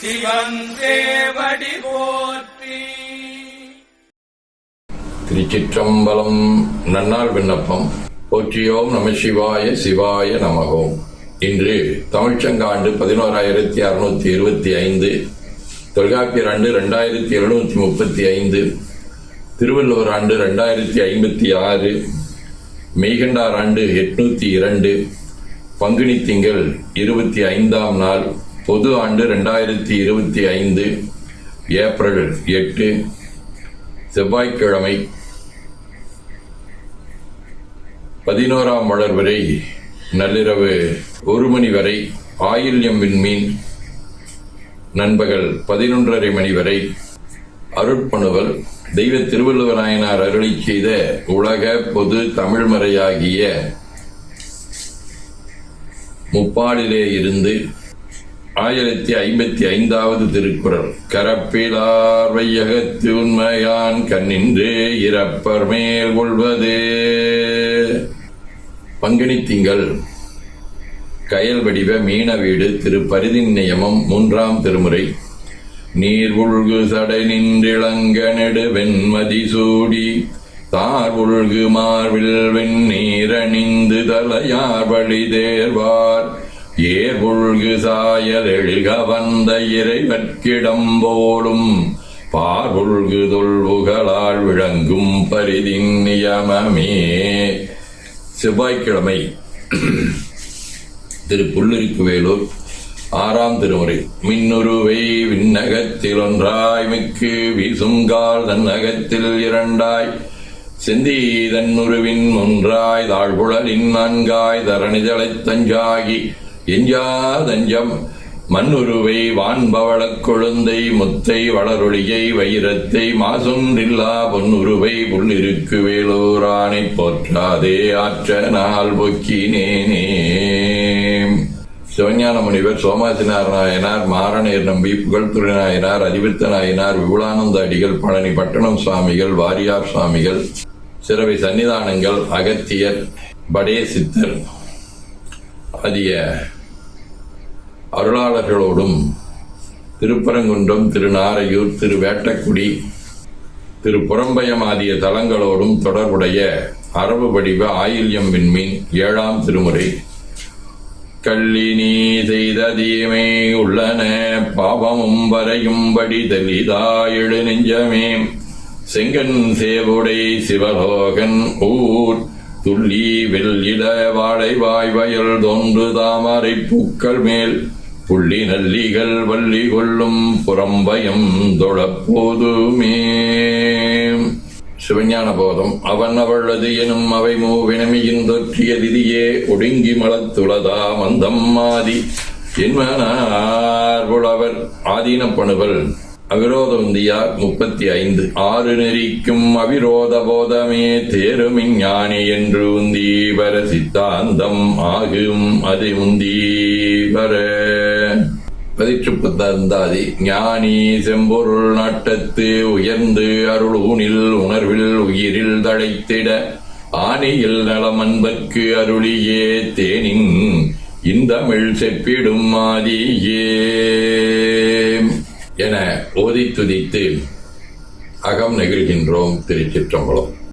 சிவன் தேவடி போற்றி. திருச்சிற்றம்பலம் நன்னாள் விண்ணப்பம். போற்றியோம் நம சிவாய சிவாய நமகோம் இன்று தமிழ்ச்சங்காண்டு பதினோராயிரத்தி அறுநூத்தி இருபத்தி ஐந்து தொல்காப்பியர் ஆண்டு ரெண்டாயிரத்தி எழுநூத்தி முப்பத்தி ஐந்து திருவள்ளுவர் ஆண்டு ரெண்டாயிரத்தி ஐம்பத்தி ஆறு மெய்கண்டார் ஆண்டு எட்நூத்தி இரண்டு பங்குனி திங்கள் இருபத்தி ஐந்தாம் நாள் பொது ஆண்டு ரெண்டாயிரத்தி இருபத்தி ஐந்து ஏப்ரல் எட்டு செவ்வாய்க்கிழமை பதினோராம் வளர் வரை நள்ளிரவு ஒரு மணி வரை ஆயில்யம் விண்மீன் நண்பகல் பதினொன்றரை மணி வரை அருட்பணுவல் தெய்வ திருவள்ளுவராயனார் அருளை அருளி செய்த உலக பொது தமிழ்மறையாகிய முப்பாடிலே இருந்து ஆயிரத்தி ஐம்பத்தி ஐந்தாவது திருக்குறள். கரப்பிலார் வையகத்து உண்மையான் கண்ணின்று இறப்பர் மேல் கொள்வது. பங்குனி திங்கள் கயல் வடிவ மீன வீடு திரு பரிதின் நியமம் மூன்றாம் திருமுறை. நீர் உள்கு சடை நின்றிளங்க நெடு வெண்மதி சூடி. தார் உள்கு மார்பில் வெண்ணீரணிந்து தலையார் வழி தேர்வார் ஏ உள்கு சாயல் எழில்க வந்த இறைவற்கிடம் போலும் பார் தொல்புகளால் விளங்கும் பரிதின் நியமமே. செவ்வாய்க்கிழமை திரு புல்லிருக்கு வேலூர் ஆறாம் திருமுறை. மின்னுருவை விண்ணகத்தில் ஒன்றாய் மிக்கு வீசுங்கால் தன்னகத்தில் இரண்டாய். செந்தி தன்னுருவின் ஒன்றாய் தாழ்குழலின் நான்காய் தரணிதலை தஞ்சாகி எஞ்சாதஞ்சம் மண்ணுருவை வான்பவளக் கொழுந்தை முத்தை வளரொளியை வைரத்தை மாசுன்றில்லா பொன்னுருவை புள்ளிருக்கு வேலூரானை போற்றாதே ஆற்ற நாள் பொக்கினேனே. சிவஞான முனிவர் சோமாசினார் நாயனார் மாரணேர் நம்பி புகழ்துறை நாயனார் அதிபத்த நாயனார் விபுலானந்த அடிகள் பழனி பட்டணம் சுவாமிகள் வாரியார் சுவாமிகள் சிறவை சன்னிதானங்கள் அகத்தியர் படே சித்தர் அதிக அருளாளர்களோடும் திருப்பரங்குன்றம் திருநாரையூர் திரு வேட்டக்குடி திரு புறம்பயம் ஆகிய தலங்களோடும் தொடர்புடைய அரபு வடிவ ஆயில்யம் விண்மீன் ஏழாம் திருமுறை. கள்ளினி செய்த தீமை உள்ளன பாவமும் வரையும்படி எழு நெஞ்சமே. செங்கன் சேவுடை சிவலோகன் ஊர் துள்ளி வெள்ளிட வாழை வாய்வயல் தோன்று தாமரை பூக்கள் மேல். புள்ளி நல்லிகள் வள்ளி கொள்ளும் புறம்பயம் தொழப்போதுமே. சிவஞான போதம் அவன் அவளது எனும் அவை மூவினமியின் தொற்றிய திதியே ஒடுங்கி மலத்துளதா மந்தம் ஆதி. என்மனார் புலவர் ஆதீனப்பணுவல் அவிரோதவந்தியார் முப்பத்தி ஐந்து. ஆறு நெறிக்கும் அவிரோத போதமே தேரும் ஞானி என்று உந்தீவர சித்தாந்தம் ஆகும் அது உந்தீவர. பதிற்று ஞானி செம்பொருள் நாட்டத்து உயர்ந்து அருள் ஊனில் உணர்வில் உயிரில் தழைத்திட ஆணியில் நலமன்பர்க்கு அருளியே தேனின் இந்தமிழ் செப்பிடும் மாதியே ஓதி துதித்து அகம் நெகிழ்கின்றோம் திருச்சிற்றம்பலம்.